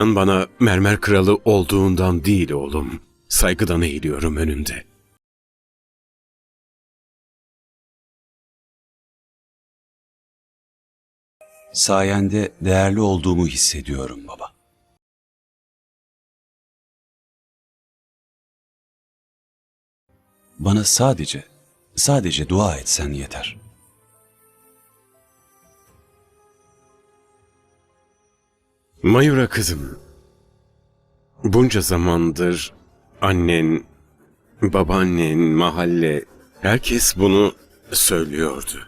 Bana mermer kralı olduğundan değil oğlum. Saygıdan eğiliyorum önünde. Sayende değerli olduğumu hissediyorum baba. Bana sadece, sadece dua etsen yeter. Mayura kızım. Bunca zamandır annen, babaannen, mahalle, herkes bunu söylüyordu.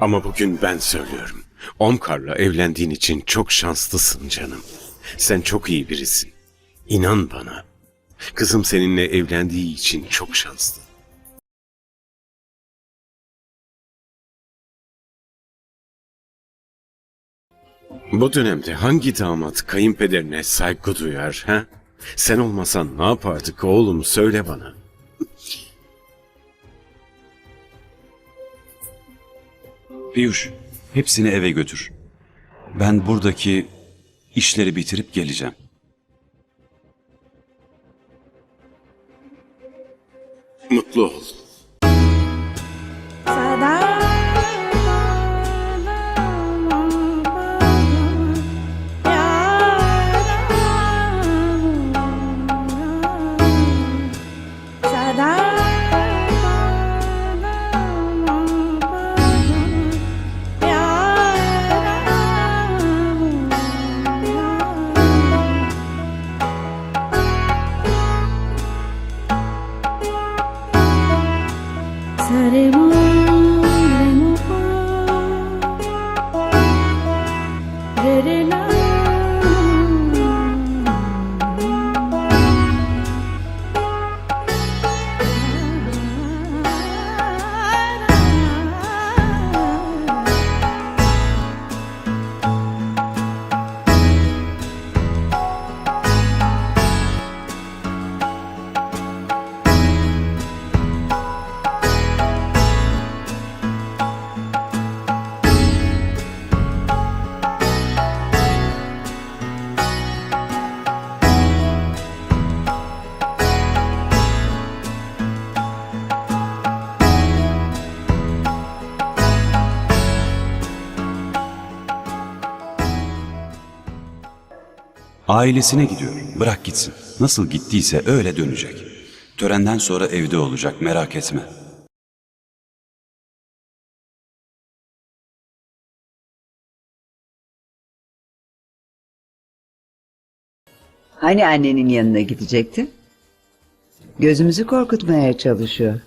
Ama bugün ben söylüyorum. Omkar'la evlendiğin için çok şanslısın canım. Sen çok iyi birisin. İnan bana. Kızım seninle evlendiği için çok şanslı. Bu dönemde hangi damat kayınpederine saygı duyar ha? Sen olmasan ne yapardık oğlum söyle bana. Piyuş, hepsini eve götür. Ben buradaki işleri bitirip geleceğim. Mutlu ol. রে মা Ailesine gidiyor. Bırak gitsin. Nasıl gittiyse öyle dönecek. Törenden sonra evde olacak merak etme. Hani annenin yanına gidecektin? Gözümüzü korkutmaya çalışıyor.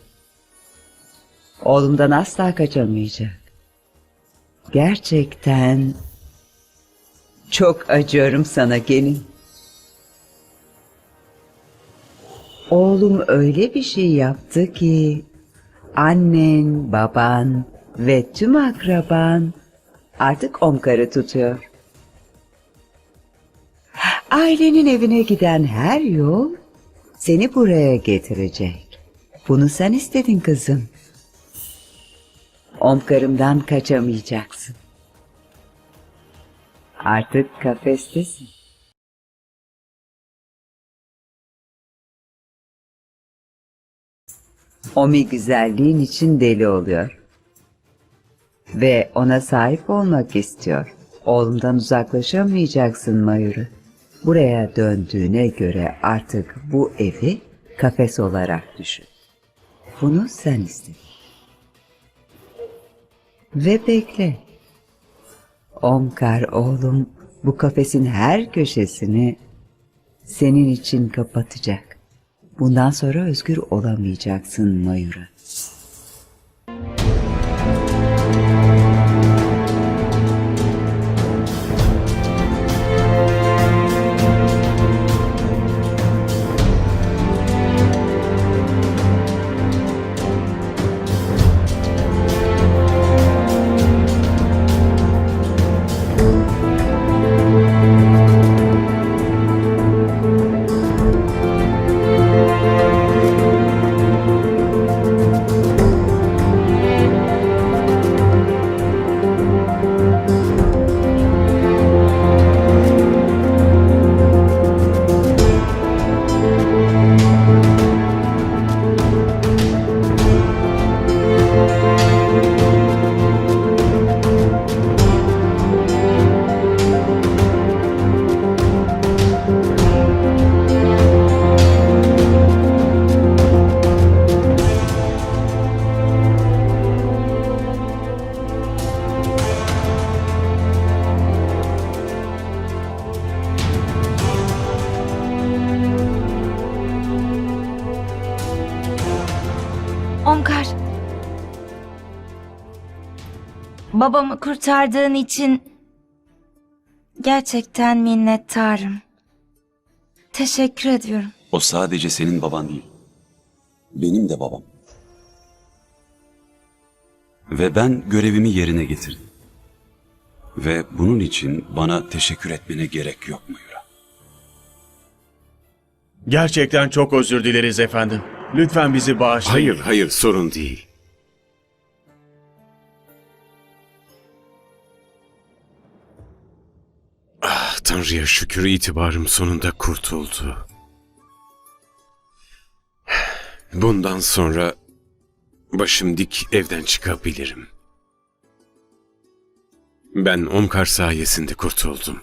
Oğlumdan asla kaçamayacak. Gerçekten çok acıyorum sana gelin. Oğlum öyle bir şey yaptı ki annen, baban ve tüm akraban artık Omkar'ı tutuyor. Ailenin evine giden her yol seni buraya getirecek. Bunu sen istedin kızım. Omkarımdan kaçamayacaksın. Artık kafestesin. Omi güzelliğin için deli oluyor. Ve ona sahip olmak istiyor. Oğlumdan uzaklaşamayacaksın Mayur'u. Buraya döndüğüne göre artık bu evi kafes olarak düşün. Bunu sen istedin. Ve bekle. Omkar oğlum bu kafesin her köşesini senin için kapatacak. Bundan sonra özgür olamayacaksın Mayura. Babamı kurtardığın için gerçekten minnettarım. Teşekkür ediyorum. O sadece senin baban değil. Benim de babam. Ve ben görevimi yerine getirdim. Ve bunun için bana teşekkür etmene gerek yok Mayura. Gerçekten çok özür dileriz efendim. Lütfen bizi bağışlayın. Hayır hayır sorun değil. Tanrı'ya şükür itibarım sonunda kurtuldu. Bundan sonra başım dik evden çıkabilirim. Ben Omkar sayesinde kurtuldum.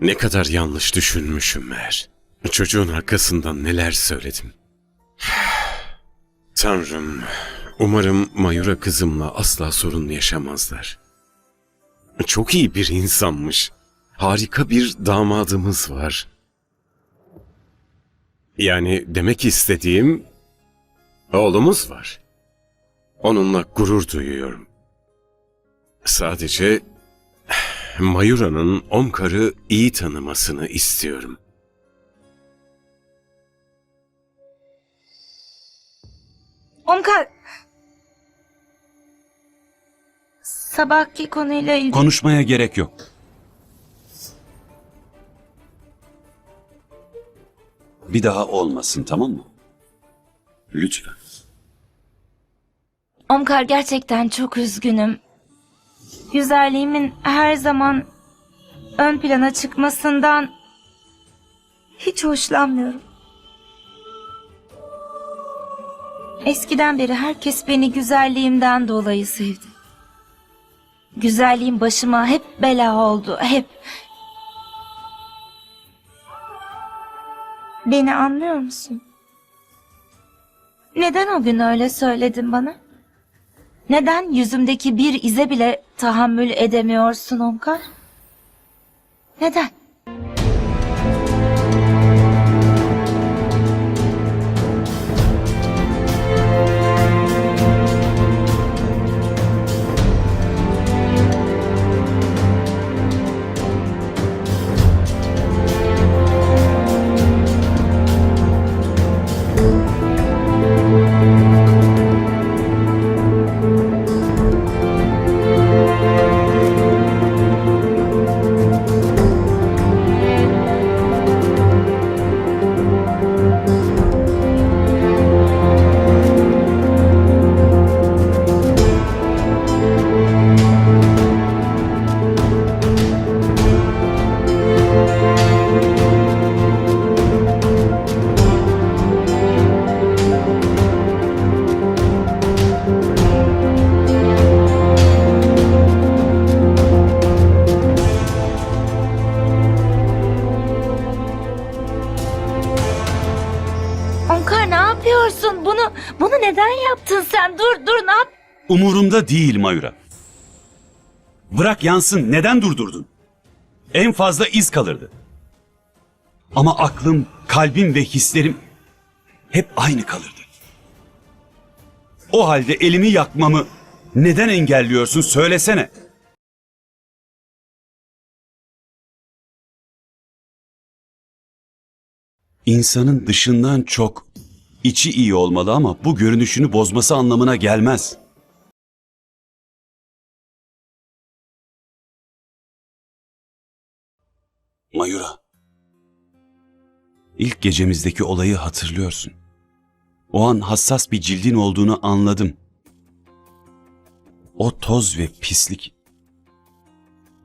Ne kadar yanlış düşünmüşüm meğer. Çocuğun arkasından neler söyledim. Tanrım, umarım Mayura kızımla asla sorun yaşamazlar. Çok iyi bir insanmış. Harika bir damadımız var. Yani demek istediğim oğlumuz var. Onunla gurur duyuyorum. Sadece Mayura'nın Omkar'ı iyi tanımasını istiyorum. Omkar. Sabahki konuyla ilgili... Konuşmaya gerek yok. Bir daha olmasın tamam mı? Lütfen. Omkar gerçekten çok üzgünüm. Güzelliğimin her zaman ön plana çıkmasından hiç hoşlanmıyorum. Eskiden beri herkes beni güzelliğimden dolayı sevdi. Güzelliğim başıma hep bela oldu, hep. Beni anlıyor musun? Neden o gün öyle söyledin bana? Neden yüzümdeki bir ize bile tahammül edemiyorsun Omkar? Neden? Yapıyorsun? Bunu bunu neden yaptın sen? Dur dur ne yap? Umurumda değil Mayura. Bırak yansın neden durdurdun? En fazla iz kalırdı. Ama aklım, kalbim ve hislerim hep aynı kalırdı. O halde elimi yakmamı neden engelliyorsun söylesene. İnsanın dışından çok içi iyi olmalı ama bu görünüşünü bozması anlamına gelmez. Mayura. İlk gecemizdeki olayı hatırlıyorsun. O an hassas bir cildin olduğunu anladım. O toz ve pislik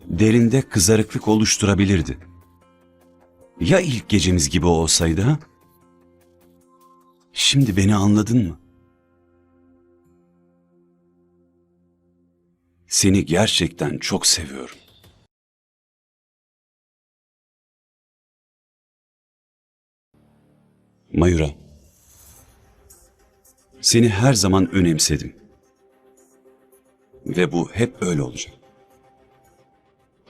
derinde kızarıklık oluşturabilirdi. Ya ilk gecemiz gibi olsaydı ha? Şimdi beni anladın mı? Seni gerçekten çok seviyorum. Mayura. Seni her zaman önemsedim. Ve bu hep öyle olacak.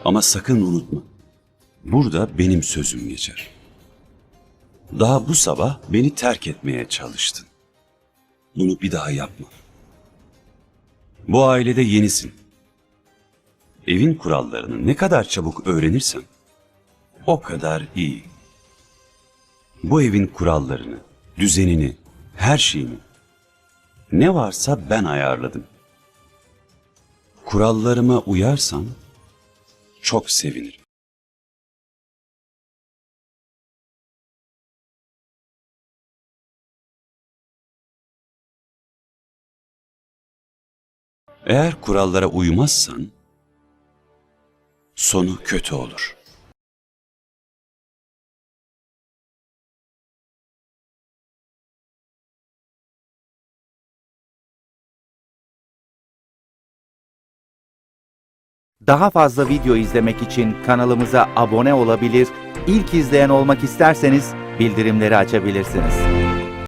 Ama sakın unutma. Burada benim sözüm geçer. Daha bu sabah beni terk etmeye çalıştın. Bunu bir daha yapma. Bu ailede yenisin. Evin kurallarını ne kadar çabuk öğrenirsen o kadar iyi. Bu evin kurallarını, düzenini, her şeyini ne varsa ben ayarladım. Kurallarıma uyarsan çok sevinirim. Eğer kurallara uymazsan sonu kötü olur. Daha fazla video izlemek için kanalımıza abone olabilir, ilk izleyen olmak isterseniz bildirimleri açabilirsiniz.